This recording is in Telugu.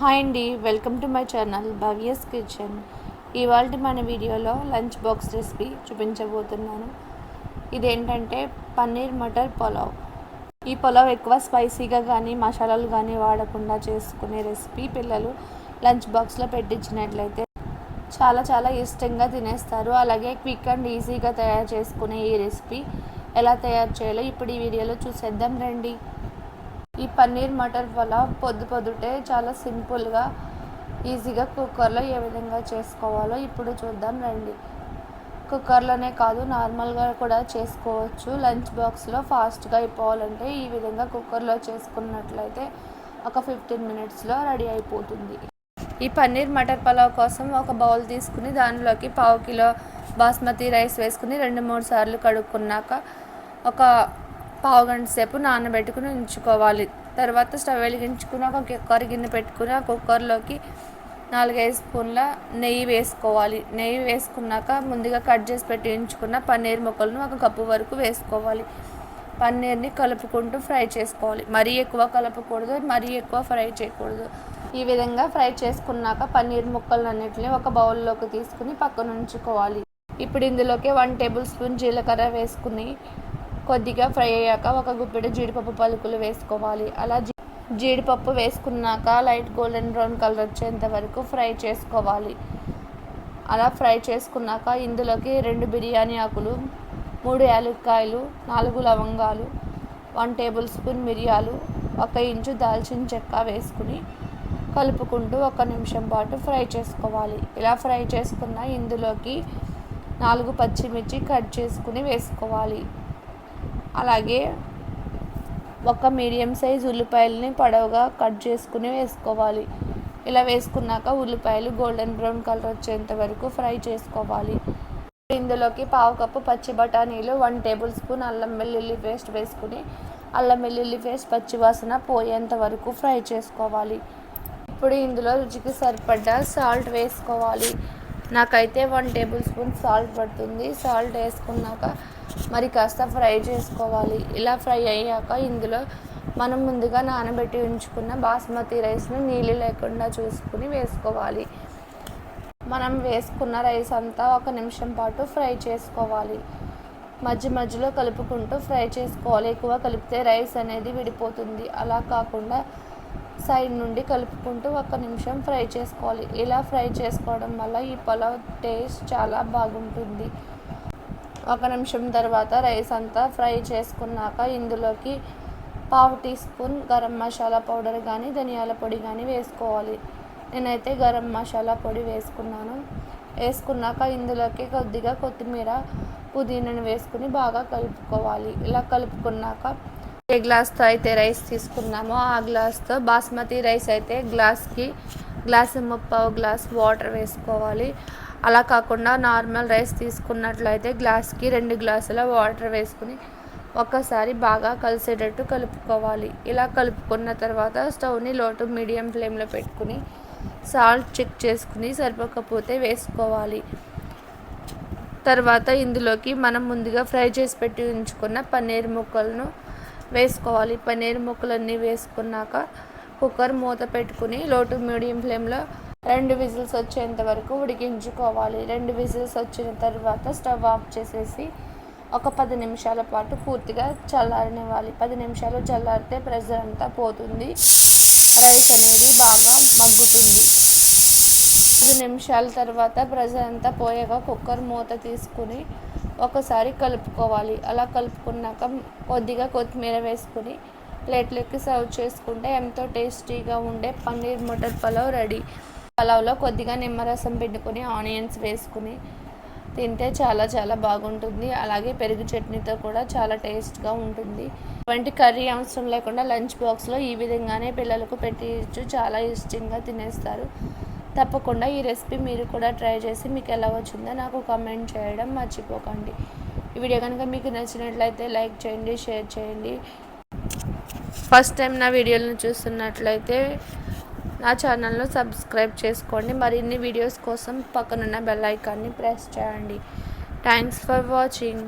హాయ్ అండి welcome to my channel Bhavya's kitchen. ఇవాళ మన వీడియోలో లంచ్ బాక్స్ రెసిపీ చూపించబోతున్నాను. ఇదేంటంటే పన్నీర్ మటర్ పులావ్. ఈ పులావ్ ఎక్కువ స్పైసీగా కానీ మసాలాలు కానీ వాడకుండా చేసుకునే రెసిపీ పిల్లలు లంచ్ బాక్స్లో పెట్టించినట్లయితే చాలా చాలా ఇష్టంగా తినేస్తారు. అలాగే క్విక్ అండ్ ఈజీగా తయారు చేసుకునే ఈ రెసిపీ ఎలా తయారు చేయాలో ఇప్పుడు ఈ వీడియోలో చూసేద్దాం రండి. ఈ పన్నీర్ మటర్ పులావ్ పొద్దు పొద్దుటే చాలా సింపుల్గా ఈజీగా కుక్కర్లో ఏ విధంగా చేసుకోవాలో ఇప్పుడు చూద్దాం రండి. కుక్కర్లోనే కాదు నార్మల్గా కూడా చేసుకోవచ్చు. లంచ్ బాక్స్లో ఫాస్ట్గా అయిపోవాలంటే ఈ విధంగా కుక్కర్లో చేసుకున్నట్లయితే ఒక ఫిఫ్టీన్ మినిట్స్లో రెడీ అయిపోతుంది. ఈ పన్నీర్ మటర్ పలావ్ కోసం ఒక బౌల్ తీసుకుని దానిలోకి పావు కిలో బాస్మతి రైస్ వేసుకుని రెండు మూడు సార్లు కడుక్కున్నాక ఒక పావు గంట సేపు నానబెట్టుకుని ఉంచుకోవాలి. తర్వాత స్టవ్ వెలిగించుకుని ఒక కుక్కర్ గిన్నె పెట్టుకుని ఆ కుక్కర్లోకి నాలుగైదు స్పూన్ల నెయ్యి వేసుకోవాలి. నెయ్యి వేసుకున్నాక ముందుగా కట్ చేసి పెట్టి ఉంచుకున్న పన్నీర్ ముక్కలను ఒక కప్పు వరకు వేసుకోవాలి. పన్నీర్ని కలుపుకుంటూ ఫ్రై చేసుకోవాలి. మరీ ఎక్కువ కలపకూడదు మరీ ఎక్కువ ఫ్రై చేయకూడదు. ఈ విధంగా ఫ్రై చేసుకున్నాక పన్నీర్ ముక్కలన్నిటిని ఒక బౌల్లోకి తీసుకుని పక్కన ఉంచుకోవాలి. ఇప్పుడు ఇందులోకి వన్ టేబుల్ స్పూన్ జీలకర్ర వేసుకుని కొద్దిగా ఫ్రై అయ్యాక ఒక గుప్పెడు జీడిపప్పు పలుకులు వేసుకోవాలి. అలా జీడిపప్పు వేసుకున్నాక లైట్ గోల్డెన్ బ్రౌన్ కలర్ వచ్చేంత వరకు ఫ్రై చేసుకోవాలి. అలా ఫ్రై చేసుకున్నాక ఇందులోకి రెండు బిర్యానీ ఆకులు మూడు యాలక్కాయలు నాలుగు లవంగాలు వన్ టేబుల్ స్పూన్ మిరియాలు ఒక ఇంచు దాల్చిన చెక్క వేసుకుని కలుపుకుంటూ ఒక నిమిషం పాటు ఫ్రై చేసుకోవాలి. ఇలా ఫ్రై చేసుకున్న ఇందులోకి నాలుగు పచ్చిమిర్చి కట్ చేసుకుని వేసుకోవాలి. అలాగే ఒక మీడియం సైజ్ ఉల్లిపాయలని పొడవుగా కట్ చేసుకుని వేసుకోవాలి. ఇలా వేసుకున్నాక ఉల్లిపాయలు గోల్డెన్ బ్రౌన్ కలర్ వచ్చేంత వరకు ఫ్రై చేసుకోవాలి. ఇందులోకి పావు కప్పు పచ్చి బఠానీలు వన్ టేబుల్ స్పూన్ అల్లం వెల్లుల్లి పేస్ట్ వేసుకుని అల్లం వెల్లుల్లి పేస్ట్ పచ్చివాసన పోయేంత వరకు ఫ్రై చేసుకోవాలి. ఇప్పుడు ఇందులో రుచికి సరిపడ్డ సాల్ట్ వేసుకోవాలి. నాకైతే వన్ టేబుల్ స్పూన్ సాల్ట్ పడుతుంది. సాల్ట్ వేసుకున్నాక మరి కాస్త ఫ్రై చేసుకోవాలి. ఇలా ఫ్రై అయ్యాక ఇందులో మనం ముందుగా నానబెట్టి ఉంచుకున్న బాస్మతి రైస్ను నీళ్ళు లేకుండా చూసుకుని వేసుకోవాలి. మనం వేసుకున్న రైస్ అంతా ఒక నిమిషం పాటు ఫ్రై చేసుకోవాలి. మధ్య మధ్యలో కలుపుకుంటూ ఫ్రై చేసుకోవాలి. ఎక్కువ కలిపితే రైస్ అనేది విడిపోతుంది. అలా కాకుండా సైడ్ నుండి కలుపుకుంటూ ఒక నిమిషం ఫ్రై చేసుకోవాలి. ఇలా ఫ్రై చేసుకోవడం వల్ల ఈ పలావ్ టేస్ట్ చాలా బాగుంటుంది. ఒక నిమిషం తర్వాత రైస్ అంతా ఫ్రై చేసుకున్నాక ఇందులోకి పావు teaspoon garam masala powder కానీ ధనియాల పొడి కానీ వేసుకోవాలి. నేనైతే గరం మసాలా పొడి వేసుకున్నాను. వేసుకున్నాక ఇందులోకి కొద్దిగా కొత్తిమీర పుదీనాను వేసుకుని బాగా కలుపుకోవాలి. ఇలా కలుపుకున్నాక ఏ గ్లాస్తో అయితే రైస్ తీసుకున్నామో ఆ గ్లాస్తో బాస్మతి రైస్ అయితే గ్లాస్కి గ్లాస్ ముప్పావు గ్లాస్ వాటర్ వేసుకోవాలి. అలా కాకుండా నార్మల్ రైస్ తీసుకున్నట్లయితే గ్లాస్కి రెండు గ్లాసుల వాటర్ వేసుకుని ఒక్కసారి బాగా కలిసేటట్టు కలుపుకోవాలి. ఇలా కలుపుకున్న తర్వాత స్టవ్ని లోటు మీడియం ఫ్లేమ్లో పెట్టుకుని సాల్ట్ చెక్ చేసుకుని సరిపోకపోతే వేసుకోవాలి. తర్వాత ఇందులోకి మనం ముందుగా ఫ్రై చేసి పెట్టి ఉంచుకున్న పన్నీర్ ముక్కలను వేసుకోవాలి. పన్నీర్ ముక్కలన్నీ వేసుకున్నాక కుక్కర్ మూత పెట్టుకుని లోటు మీడియం ఫ్లేమ్లో రెండు విజిల్స్ వచ్చేంత వరకు ఉడికించుకోవాలి. రెండు విజిల్స్ వచ్చిన తర్వాత స్టవ్ ఆఫ్ చేసేసి ఒక పది నిమిషాల పాటు పూర్తిగా చల్లారనివ్వాలి. పది నిమిషాలు చల్లారితే ప్రెజర్ అంతా పోతుంది. రైస్ అనేది బాగా మగ్గుతుంది. పది నిమిషాల తర్వాత ప్రెజర్ అంతా పోయాక కుక్కర్ మూత తీసుకుని ఒకసారి కలుపుకోవాలి. అలా కలుపుకున్నాక కొద్దిగా కొత్తిమీర వేసుకుని ప్లేట్లోకి సర్వ్ చేసుకుంటే ఎంతో టేస్టీగా ఉండే పన్నీర్ మటర్ పలావ్ రెడీ. పలావ్లో కొద్దిగా నిమ్మరసం పిండుకొని ఆనియన్స్ వేసుకుని తింటే చాలా చాలా బాగుంటుంది. అలాగే పెరుగు చట్నీతో కూడా చాలా టేస్ట్గా ఉంటుంది. వంటి కర్రీ అవసరం లేకుండా లంచ్ బాక్స్లో ఈ విధంగానే పిల్లలకు పెట్టించు చాలా ఇష్టంగా తినేస్తారు. తప్పకుండా ఈ రెసిపీ మీరు కూడా ట్రై చేసి మీకు ఎలా వచ్చిందో నాకు కమెంట్ చేయడం మర్చిపోకండి. ఈ వీడియో కనుక మీకు నచ్చినట్లయితే లైక్ చేయండి షేర్ చేయండి. ఫస్ట్ టైం నా వీడియోలను చూస్తున్నట్లయితే నా ఛానల్ను సబ్స్క్రైబ్ చేసుకోండి. మరిన్ని వీడియోస్ కోసం పక్కనున్న బెల్ ఐకాన్ని ప్రెస్ చేయండి. Thanks for watching